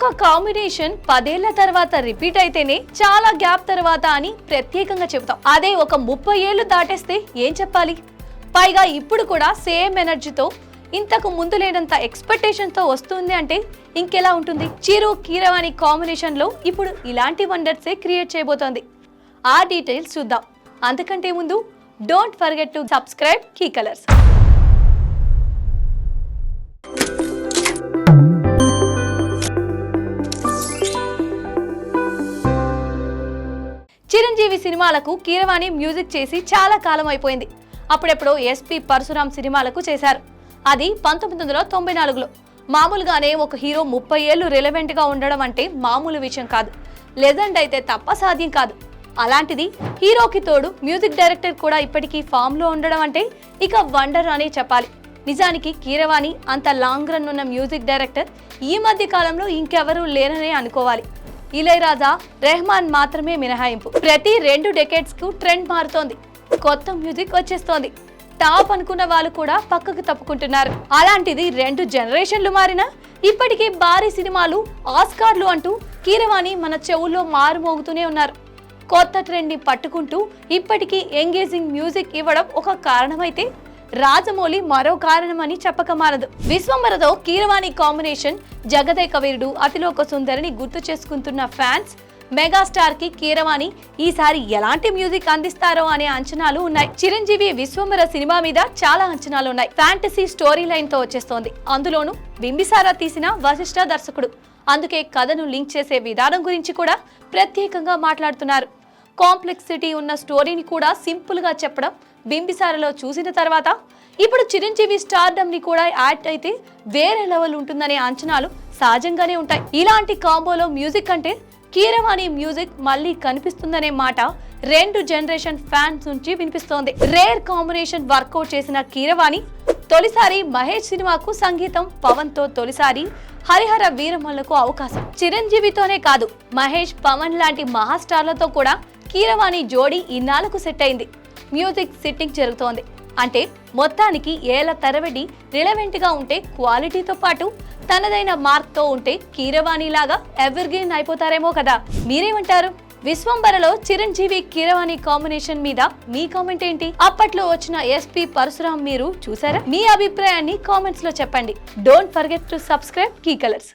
ఒక కాంబినేషన్ పదేళ్ళ తర్వాత రిపీట్ అయితేనే చాలా గ్యాప్ తర్వాత అని ప్రత్యేకంగా చెబుతాం. అదే ఒక ముప్పై ఏళ్ళు దాటేస్తే ఏం చెప్పాలి? పైగా ఇప్పుడు కూడా సేమ్ ఎనర్జీతో ఇంతకు ముందు లేనంత ఎక్స్పెక్టేషన్తో వస్తుంది అంటే ఇంకెలా ఉంటుంది? చిరు కీరవాణి కాంబినేషన్లో ఇప్పుడు ఇలాంటి వండర్సే క్రియేట్ చేయబోతోంది. ఆ డీటెయిల్స్ చూద్దాం. అంతకంటే ముందు don't forget to subscribe key colours. Chiranjeevi సినిమాలకు కీరవాణి మ్యూజిక్ చేసి చాలా కాలం అయిపోయింది. అప్పుడెప్పుడు ఎస్పి పరశురాం సినిమాలకు చేశారు. అది పంతొమ్మిది వందల తొంభై నాలుగులో. మామూలుగానే ఒక హీరో ముప్పై ఏళ్ళు రిలవెంట్గా ఉండడం అంటే మామూలు విషయం కాదు. లెజెండ్ అయితే తప్ప సాధ్యం కాదు. అలాంటిది హీరోకి తోడు మ్యూజిక్ డైరెక్టర్ కూడా ఇప్పటికీ ఫామ్లో ఉండడం అంటే ఇక వండర్ అనే చెప్పాలి. నిజానికి కీరవాణి అంత లాంగ్ రన్ ఉన్న మ్యూజిక్ డైరెక్టర్ ఈ మధ్య కాలంలో ఇంకెవరూ లేరనే అనుకోవాలి. ఇళయరాజా రెహమాన్ మాత్రమే మినహాయింపు. ప్రతి రెండు డెకేడ్స్కు ట్రెండ్ మారుతోంది. కొత్త మ్యూజిక్ వచ్చేస్తోంది. టాప్ అనుకున్న వాళ్ళు కూడా పక్కకు తప్పుకుంటున్నారు. అలాంటిది రెండు జనరేషన్లు మారినా ఇప్పటికీ భారీ సినిమాలు ఆస్కార్లు అంటూ కీరవాణి మన చెవుల్లో మారుమోగుతూనే ఉన్నారు. కొత్త ట్రెండ్ని పట్టుకుంటూ ఇప్పటికీ ఎంగేజింగ్ మ్యూజిక్ ఇవ్వడం ఒక కారణమైతే రాజమౌళి మరో కారణమని చెప్పక చెప్పకమారదు విశ్వంబరతో కీరవాణి కాంబినేషన్ జగదేక వీరుడు అతిలోక సుందరిని గుర్తు చేసుకుంటున్న ఫ్యాన్స్ మెగాస్టార్కి కీరవాణి ఈసారి ఎలాంటి మ్యూజిక్ అందిస్తారో అనే అంచనాలు ఉన్నాయి. చిరంజీవి విశ్వంబర సినిమా మీద చాలా అంచనాలు ఉన్నాయి. ఫ్యాంటసీ స్టోరీ లైన్తో వచ్చేస్తోంది. అందులోనూ బింబిసారా తీసిన వశిష్ఠ దర్శకుడు. అందుకే కథను లింక్ చేసే విధానం గురించి కూడా ప్రత్యేకంగా మాట్లాడుతున్నారు. కాంప్లెక్సిటీ ఉన్న స్టోరీని కూడా సింపుల్గా చెప్పడం బింబిసారలో చూసిన తర్వాత ఇప్పుడు చిరంజీవి స్టార్డమ్ని కూడా యాడ్ అయితే వేరే లెవెల్ ఉంటుందనే అంచనాలు సహజంగానే ఉంటాయి. ఇలాంటి కాంబోలో మ్యూజిక్ అంటే కీరవాణి మ్యూజిక్ మళ్ళీ కనిపిస్తుందనే మాట రెండు జనరేషన్ ఫ్యాన్స్ నుంచి వినిపిస్తోంది. రేర్ కాంబినేషన్ వర్కౌట్ చేసిన కీరవాణి తొలిసారి మహేష్ సినిమాకు సంగీతం పవన్తో తొలిసారి హరిహర వీరమల్లకు అవకాశం. చిరంజీవితోనే కాదు మహేష్ పవన్ లాంటి మహాస్టార్లతో కూడా కీరవాణి జోడీ ఇన్నాళ్ళకు సెట్ అయింది. మ్యూజిక్ సిట్టింగ్ జరుగుతోంది. అంటే మొత్తానికి ఏళ్ళ తరబడి రిలవెంట్గా ఉంటే క్వాలిటీతో పాటు తనదైన మార్క్తో ఉంటే కీరవాణి లాగా ఎవర్గ్రీన్ అయిపోతారేమో కదా. మీరేమంటారు? విశ్వంబరలో చిరంజీవి కీరవాణి కాంబినేషన్ మీద మీ కామెంట్ ఏంటి? అప్పట్లో వచ్చిన ఎస్పి పరశురాం మీరు చూసారా? మీ అభిప్రాయాన్ని కామెంట్స్లో చెప్పండి. Don't forget to subscribe key colours.